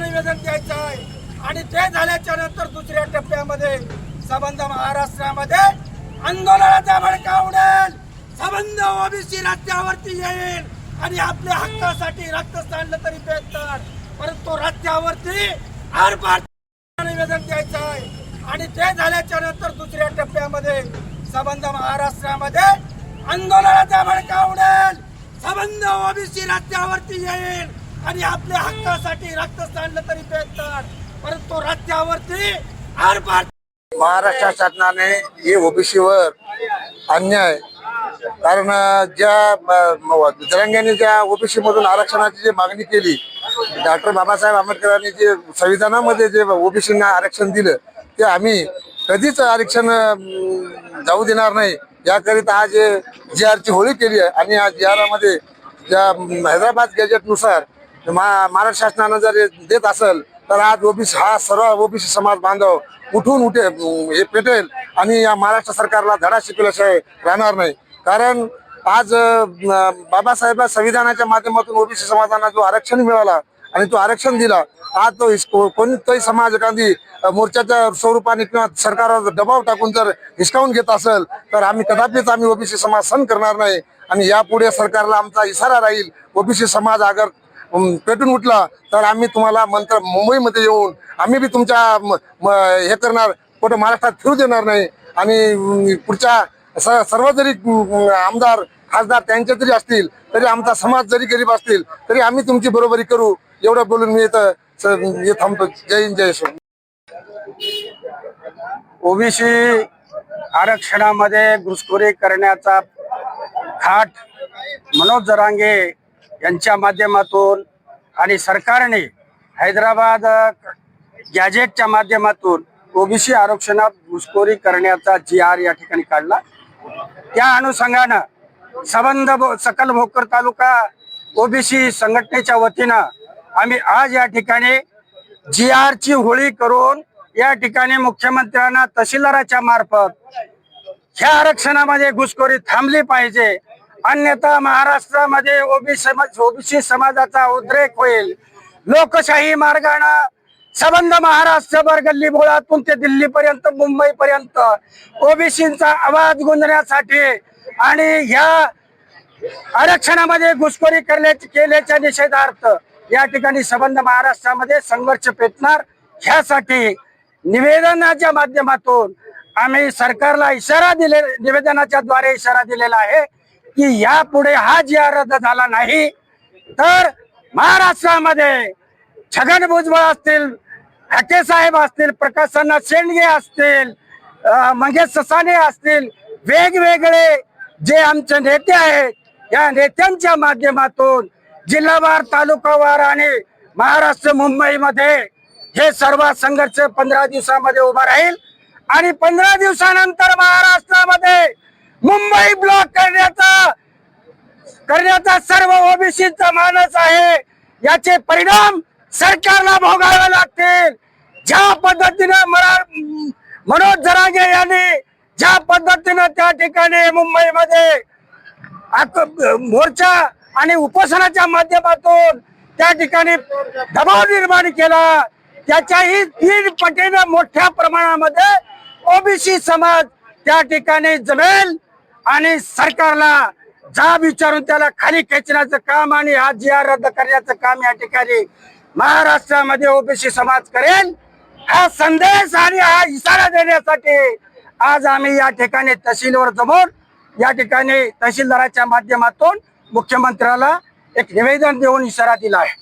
निवेदन द्यायचं आहे. आणि ते झाल्याच्यानंतर दुसऱ्या टप्प्यामध्ये संबंध महाराष्ट्रामध्ये आंदोलनाचा भडका उडेल. संबंध ओबीसी रस्त्यावरती येईल. आणि आपल्या हक्कासाठी रक्त सांडलं तरी बेहतर परंतु रस्त्यावरती आरपार निवेदन द्यायचं आहे. आणि ते झाल्याच्यानंतर दुसऱ्या टप्प्यामध्ये संबंध महाराष्ट्रामध्ये आंदोलनाचा भडका उडेल. संबंध ओबीसी रस्त्यावरती येईल. आणि आपल्या हक्कासाठी रक्त सांडलं तरी बेहतर परंतु रस्त्यावरती महाराष्ट्र शासनाने हे ओबीसीवर अन्याय. कारण ज्या जरंग्यांनी ज्या ओबीसी मधून आरक्षणाची जी मागणी केली डॉक्टर बाबासाहेब आंबेडकरांनी जे संविधानामध्ये जे ओबीसींना आरक्षण दिलं ते आम्ही कधीच आरक्षण जाऊ देणार नाही. याकरिता आज जी आरची होळी केली आहे आणि या जी मध्ये ज्या हैदराबाद गॅजेटनुसार महाराष्ट्र शासनानं जर देत असेल तर आज ओबीसी हा सर्व ओबीसी समाज बांधव उठून उठे हे पेटेल आणि या महाराष्ट्र सरकारला धडा शिकवल्याशिवाय राहणार नाही. कारण आज बाबासाहेब संविधानाच्या माध्यमातून ओबीसी समाजाला जो आरक्षण मिळाला आणि तो आरक्षण दिला आज तो हिस- कोणताही समाज एखादी मोर्चाच्या स्वरूपाने किंवा सरकारवर दबाव टाकून जर हिसकावून घेत असेल तर आम्ही कदापिच आम्ही ओबीसी समाज सण करणार नाही आणि यापुढे सरकारला आमचा इशारा राहील ओबीसी समाज अगर पेटून उठला तर आम्ही तुम्हाला मंत्र मुंबईमध्ये येऊन आम्ही बी तुमच्या म- हे करणार कुठं महाराष्ट्रात फिरू देणार नाही. आणि पुढच्या स- सर्व जरी आमदार खासदार त्यांचे जरी असतील तरी आमचा समाज जरी गरीब असतील तरी आम्ही तुमची बरोबरी करू. एवढं बोलून मी इथं थांबतो. जय हिंद जय श्री ओबीसी आरक्षणामध्ये घुसखोरी करण्याचा खाट मनोज जरांगे यांच्या माध्यमातून आणि सरकारने हैदराबाद गॅजेटच्या माध्यमातून ओबीसी आरक्षणात घुसखोरी करण्याचा जी आर या ठिकाणी काढला. त्या अनुषंगानं संबंध भो- सकल भोकर तालुका ओबीसी संघटनेच्या वतीनं आम्ही आज या ठिकाणी जी आरची होळी करून या ठिकाणी मुख्यमंत्र्यांना तहसीलदाराच्या मार्फत ह्या आरक्षणामध्ये घुसखोरी थांबली पाहिजे. अन्यथा महाराष्ट्रामध्ये ओबीसी ओबीसी समाजाचा उद्रेक होईल. लोकशाही मार्गानं संबंध महाराष्ट्रभर गल्ली बोळातून ते दिल्लीपर्यंत मुंबईपर्यंत ओबीसींचा आवाज गुंजण्यासाठी आणि ह्या आरक्षणामध्ये घुसखोरी करण्याची केल्याच्या निषेधार्थ या ठिकाणी संबंध महाराष्ट्रामध्ये संघर्ष पेटणार. ह्यासाठी निवेदनाच्या माध्यमातून आम्ही सरकारला इशारा दिले निवेदनाच्या द्वारे इशारा दिलेला आहे. की यापुढे हा जी रद्द झाला नाही तर महाराष्ट्रामध्ये छगन भुजबळ असतील हके साहेब असतील प्रकाशना शेंडगे असतील म्हणजे मंगेश ससाने असतील वेगवेगळे जे आमचे नेते आहेत या नेत्यांच्या माध्यमातून जिल्हावार तालुकावार आणि महाराष्ट्र मुंबईमध्ये हे सर्व संघर्ष पंधरा दिवसामध्ये उभा राहील. आणि पंधरा दिवसानंतर महाराष्ट्रामध्ये मुंबई ब्लॉक करण्याचा करण्याचा सर्व ओबीसीचा मानस आहे. याचे परिणाम सरकारला भोगावे लागतील. ज्या पद्धतीने मरा- मनोज जरांगे यांनी ज्या पद्धतीनं त्या ठिकाणी मुंबईमध्ये मोर्चा आणि उपोषणाच्या माध्यमातून त्या ठिकाणी दबाव निर्माण केला त्याच्याही तीन पटीनं मोठ्या प्रमाणामध्ये ओबीसी समाज त्या ठिकाणी जमेल. आणि सरकारला जाब विचारून त्याला खाली खेचण्याचं काम आणि हा जी आर रद्द करण्याचं काम या ठिकाणी महाराष्ट्रामध्ये ओबीसी समाज करेल. हा संदेश आणि हा इशारा देण्यासाठी आज आम्ही या ठिकाणी तहसीलवर जमून या ठिकाणी तहसीलदाराच्या माध्यमातून मुख्यमंत्र्याला एक निवेदन देऊन इशारा दिला आहे.